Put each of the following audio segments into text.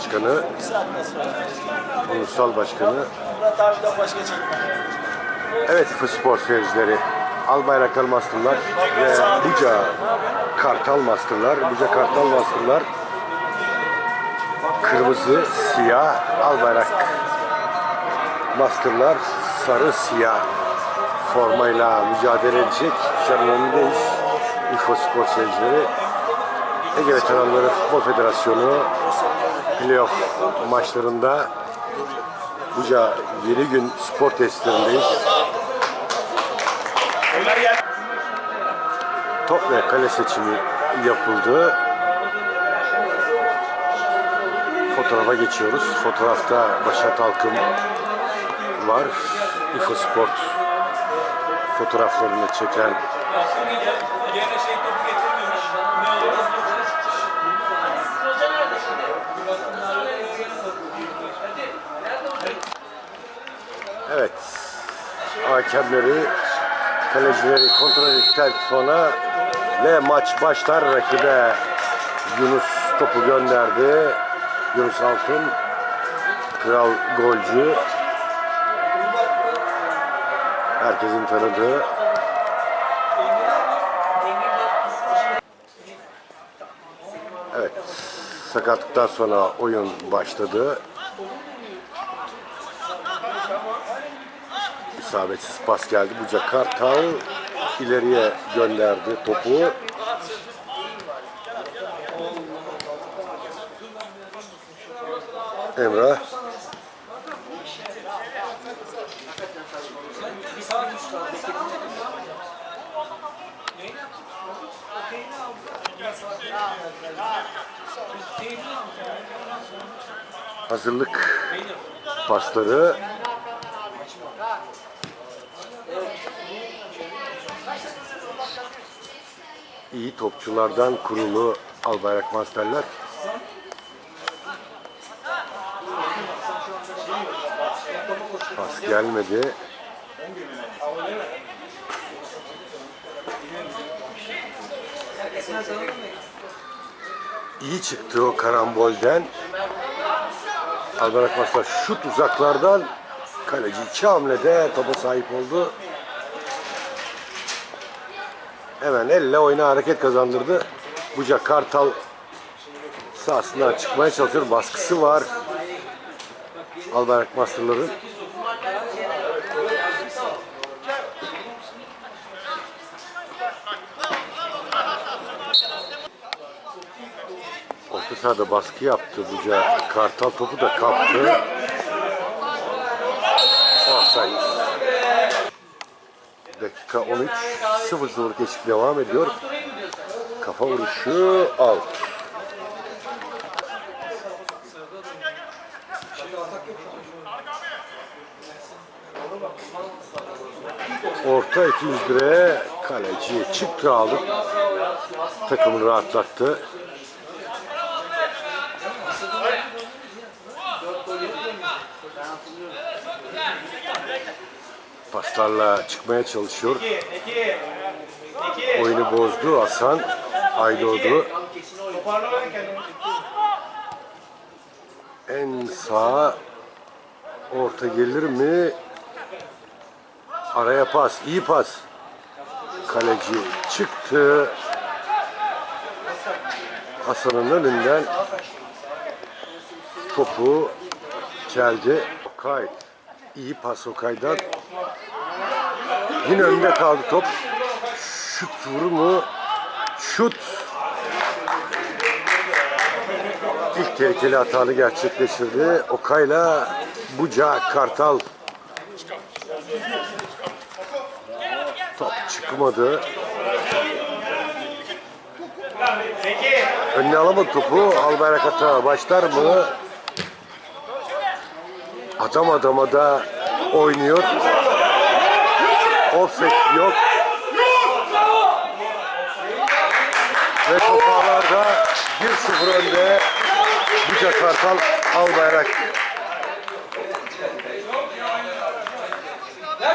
Başkanı, onursal başkanı. Evet spor seyircileri, Albayraktar Masterlar ve Buca Kartal Masterlar. Buca Kartal Masterlar kırmızı, siyah, Albayrak Masterlar sarı, siyah formayla mücadele edecek. Önündeyiz. İFO Spor seyircileri. Ege Veteranları Futbol Federasyonu playoff maçlarında Buca yeni gün spor testlerindeyiz. Top ve kale seçimi yapıldı. Fotoğrafa geçiyoruz. Fotoğrafta Başak Alkım var. İFO Sport fotoğraflarını çeken evet hakemleri kalecileri kontrol ettikten sonra ve maç başlar rakibe Yunus topu gönderdi. Yunus Altın kral golcü herkesin tanıdığı Evet sakatlıktan sonra oyun başladı. İsabetsiz pas geldi. Buca Kartal ileriye gönderdi topu. Emrah. Hazırlık pasları iyi topçulardan kurulu Albayrak Masterler. Pas gelmedi. İyi çıktı o karambolden. Albayrak Master şut uzaklardan kaleci iki hamlede topa sahip oldu. Hemen elle oyuna hareket kazandırdı. Buca Kartal sahasından çıkmaya çalışıyor. Baskısı var. Albayrak Master'ların. Sahada baskı yaptı Buca. Kartal topu da kaptı. Offside. Dakika 13. 0-0 eşit devam ediyor. Kafa vuruşu out. Orta ikinci direğe kaleci çıktı aldı. Takımını rahatlattı. Paslarla çıkmaya çalışıyor. Oyunu bozdu Hasan Aydoğdu. En sağa orta gelir mi? Araya pas, iyi pas. Kaleci çıktı. Hasan'ın önünden topu geldi. Okay. İyi pas Okay'dan. Yine önünde kaldı top. Şut vuru mu? Şut. İlk tehlikeli hatanı gerçekleştirdi. Okay'la Buca Kartal. Top çıkmadı. Önüne alamadı topu. Albayrak hata başlar mı? Adam adama da oynuyor. Offset yok. Ve top ağlarda 1-0 önde. Buca Kartal Albayrak.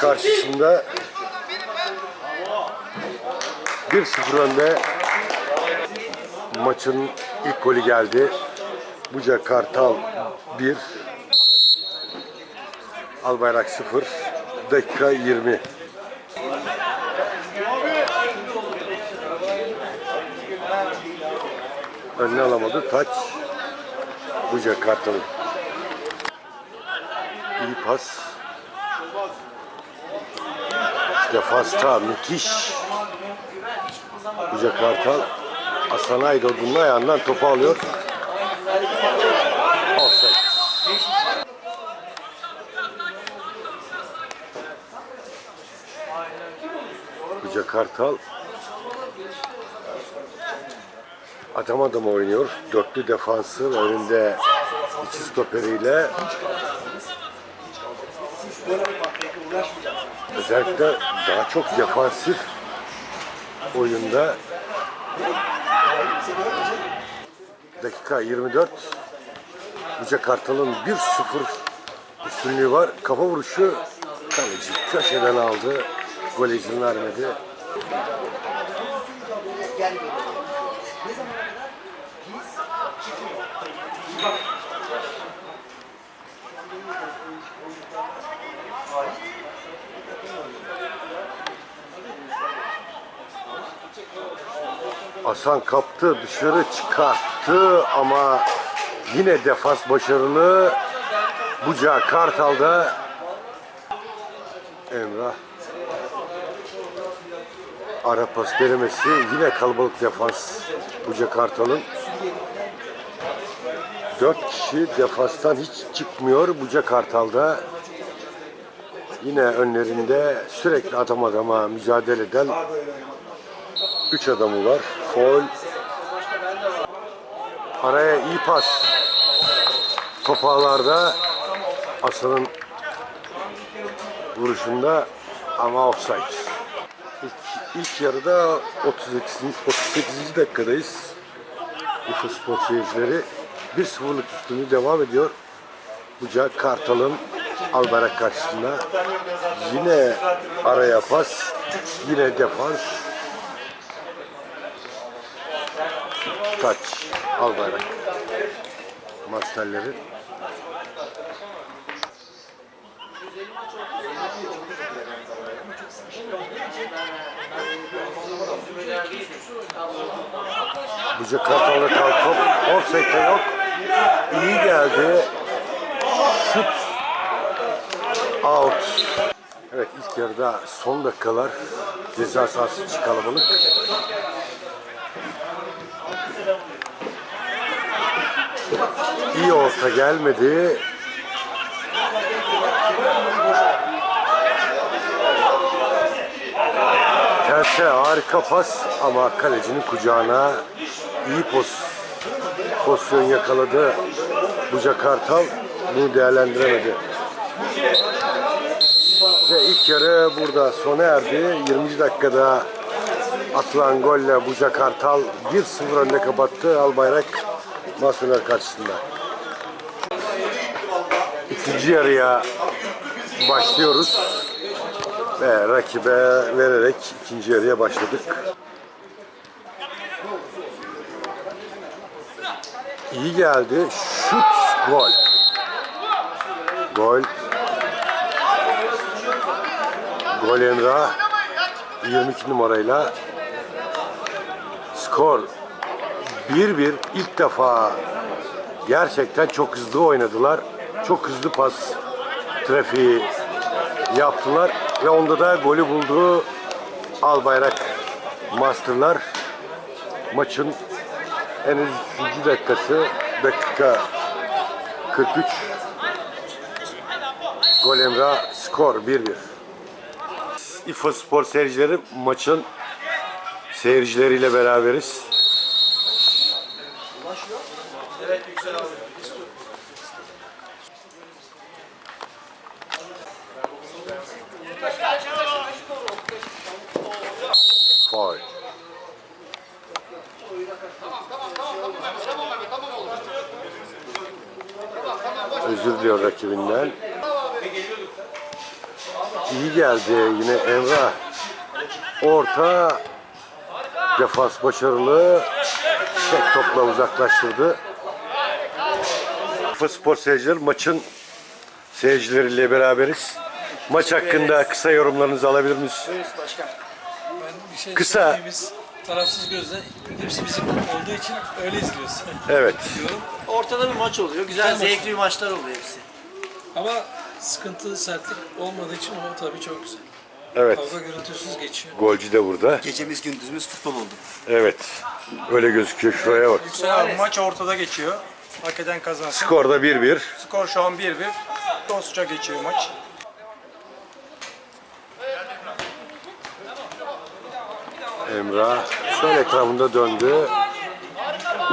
karşısında 1-0 önde maçın ilk golü geldi. Buca Kartal 1 Albayrak 0 dakika 20 Önüne alamadı. Taç Buca Kartal'ın. İyi pas. Defansta müthiş. Buca Kartal Hasan Aydodun'un ayağından topu alıyor. Offside. Buca Kartal adam adama oynuyor. Dörtlü defansı önünde iki stoperiyle özellikle daha çok defansif oyunda dakika 24 Buca Kartal'ın 1-0 üstünlüğü var. Kafa vuruşu kaleci köşeden aldı. Gol izin vermedi. Hasan kaptı, dışarı çıkarttı ama yine defans başarılı. Buca Kartal'da Emrah ara pas denemesi yine kalabalık defans Buca Kartal'ın. Dört kişi defanstan hiç çıkmıyor Buca Kartal'da. Yine önlerinde sürekli adam adama mücadele eden üç adamı var. Foul. Araya iyi pas. Topağlarda Aslan'ın vuruşunda ama offside. İlk, ilk yarıda 38. 38. dakikadayız. İFA Spor seyircileri 1-0'lık üstünlüğü devam ediyor. Buca Kartal'ın Albayrak karşısında. Yine araya pas. Yine defans. Taç. Albayrak. Masterleri. Buca Kartal'da kal top. Offside'de yok. İyi geldi. Şut. Out. Evet ilk yarıda son dakikalar ceza sahası kalabalık. İyi orta gelmedi. Terse harika pas ama kalecinin kucağına iyi pos pozisyon yakaladı. Buca Kartal bunu değerlendiremedi. Ve ilk yarı burada sona erdi. 20. dakikada atılan golle Buca Kartal 1-0 önde kapattı Albayrak Masumlar karşısında. İkinci yarıya başlıyoruz ve rakibe vererek ikinci yarıya başladık. İyi geldi. Şut, gol. Gol. Gol Emrah 22 numarayla skor 1-1 ilk defa gerçekten çok hızlı oynadılar. Çok hızlı pas trafiği yaptılar ve onda da golü buldu Albayrak Masterlar. Maçın en az 3. dakikası dakika 43 Gol Emrah skor 1-1. İFA Spor seyircileri maçın seyircileriyle beraberiz. Faul. Özür diliyor rakibinden. iyi geldi yine Emrah. Orta defans başarılı. Tek topla uzaklaştırdı. Kafa Spor seyirciler maçın seyircileriyle beraberiz. Maç hakkında kısa yorumlarınızı alabilir miyiz? Ben bir şey Kısa. tarafsız gözle hepsi bizim olduğu için öyle izliyoruz. Evet. diyorum. Ortada bir maç oluyor. Güzel, Güzel maç. zevkli maçlar oluyor hepsi. Ama sıkıntı, sertlik olmadığı için o tabii çok güzel. Evet. Kavga gürültüsüz geçiyor. Golcü de burada. Gecemiz gündüzümüz futbol oldu. Evet. Öyle gözüküyor. Şuraya bak. Yüksel abi maç ortada geçiyor. Hak eden kazansın. Skorda 1-1. Skor şu an 1-1. Dostça geçiyor maç. Emrah şöyle etrafında döndü.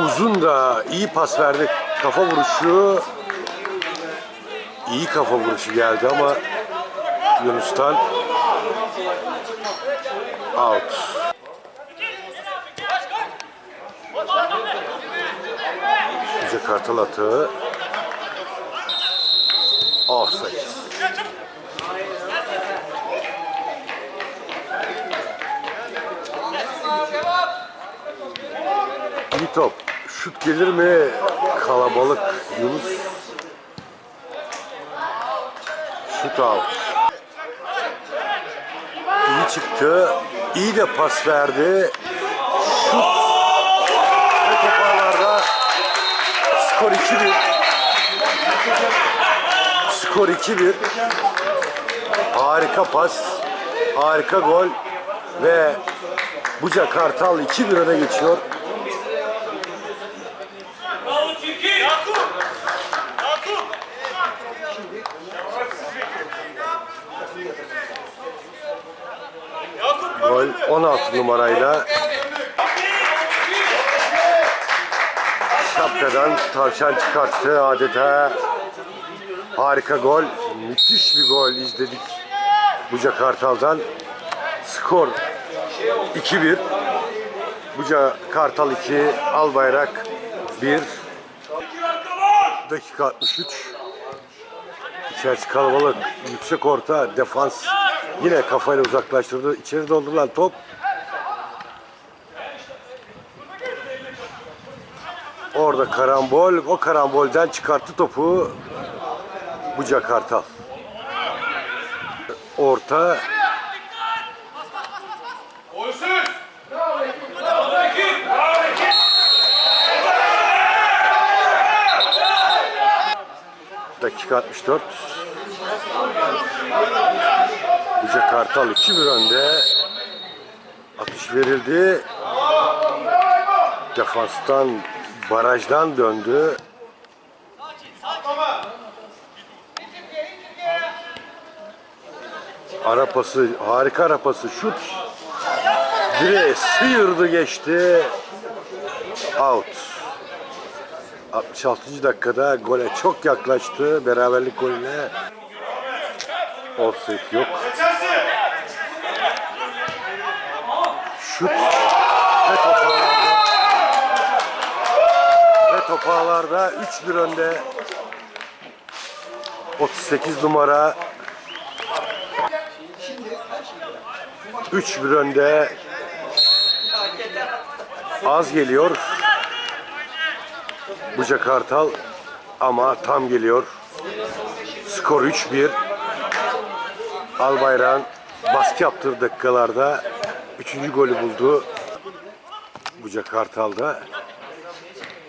Uzun da iyi pas verdi. Kafa vuruşu iyi kafa vuruşu geldi ama Yunus'tan out. Kartal atığı. Offside. İyi top. Şut gelir mi? Kalabalık. Yunus. Şut out. İyi çıktı. İyi de pas verdi. Şut. Skor 2-1. Skor 2-1. Harika pas. Harika gol. Ve Buca Kartal 2-1 öne geçiyor. Gol 16 numarayla şapkadan tavşan çıkarttı adeta. Harika gol. Müthiş bir gol izledik. Buca Kartal'dan. Skor 2-1. Buca Kartal 2, Albayrak 1. Dakika 63. İçerisi kalabalık. Yüksek orta defans yine kafayla uzaklaştırdı. İçeri doldurulan top. Orada karambol. O karambolden çıkarttı topu. Buca Kartal. Orta dakika 64. Buca Kartal 2-1 önde. Atış verildi. Defanstan, barajdan döndü. Ara pası, harika ara pası, şut. Direğe sıyırdı geçti. Out. 66. dakikada gole çok yaklaştı. Beraberlik golüne. Offset yok. Şut ve topağlarda. Ve topağlarda 3-1 önde. 38 numara. 3-1 önde. Az geliyor. Buca Kartal ama tam geliyor. Skor 3-1. Albayrak'ın baskı yaptığı dakikalarda 3. golü buldu. Buca Kartal'da.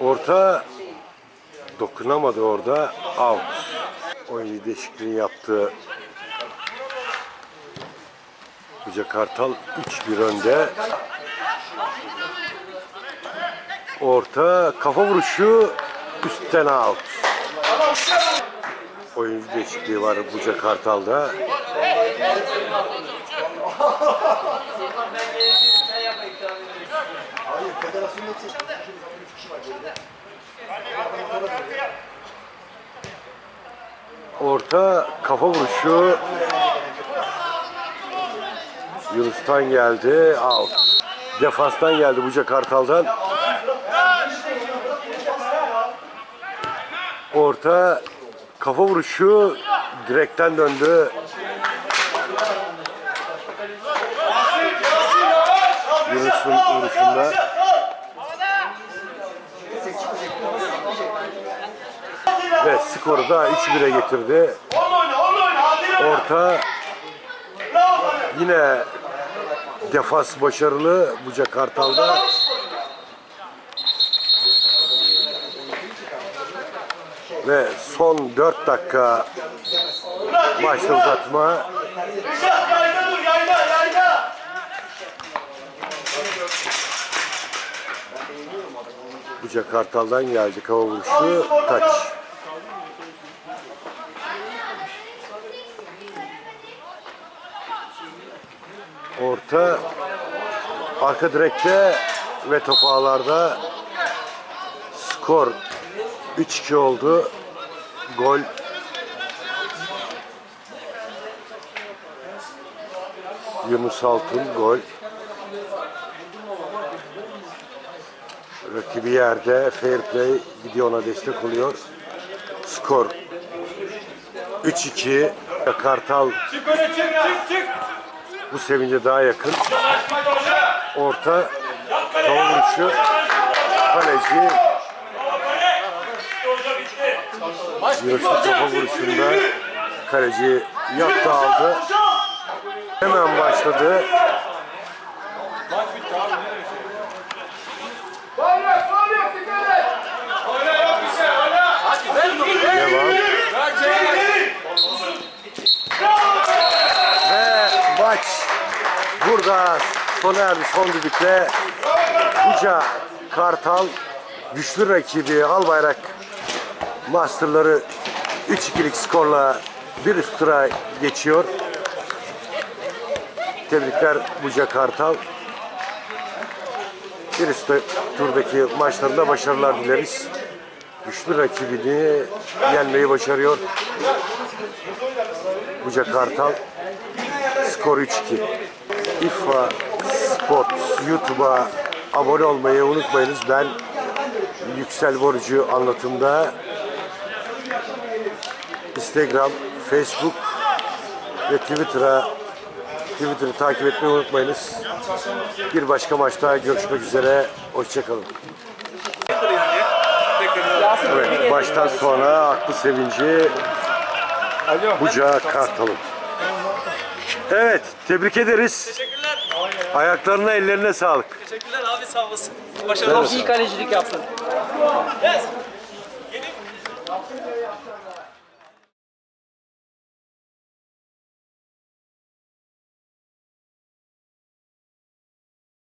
Orta dokunamadı orada. Out. Oyuncu değişikliğini yaptı. Buca Kartal 3-1 önde. Orta kafa vuruşu üstten out. Oyuncu değişikliği var Buca Kartal'da. orta kafa vuruşu Yunus'tan geldi. Out. Defastan geldi Buca Kartal'dan. Orta kafa vuruşu direkten döndü. Yunus'un vuruşunda. Skoru da 3-1'e getirdi. Orta yine defans başarılı Buca Kartal'da. Ve son 4 dakika maçta uzatma. Buca Kartal'dan geldi hava vuruşu. Taç. Orta arka direkte ve top ağlarda skor 3-2 oldu. Gol Yunus Altun gol. Rakibi yerde fair play gidiyor ona destek oluyor. Skor 3-2. Kartal çık çık çık. Bu sevince daha yakın. Orta hava vuruşu. Kaleci. Yunus'un topa vuruşunda kaleci yaptı aldı. Hemen başladı. Bayrak bayrak burada sona erdi son düdükle. Buca Kartal güçlü rakibi Albayrak Masterları 3-2'lik skorla bir üst tura geçiyor. Tebrikler Buca Kartal. Bir üst turdaki maçlarında başarılar dileriz. Güçlü rakibini yenmeyi başarıyor. Buca Kartal. Skor 3-2. İFA Sport YouTube'a abone olmayı unutmayınız. Ben Yüksel Borucu anlatımda Instagram, Facebook ve Twitter'a Twitter'ı takip etmeyi unutmayınız. Bir başka maçta görüşmek üzere. Hoşçakalın. Evet, baştan sonra aklı sevinci Buca Kartal'ın. Evet, tebrik ederiz. Ayaklarına, ellerine sağlık. Teşekkürler abi sağ olasın. Başarılı olsun. Evet. İyi kalecilik yaptın. Yes.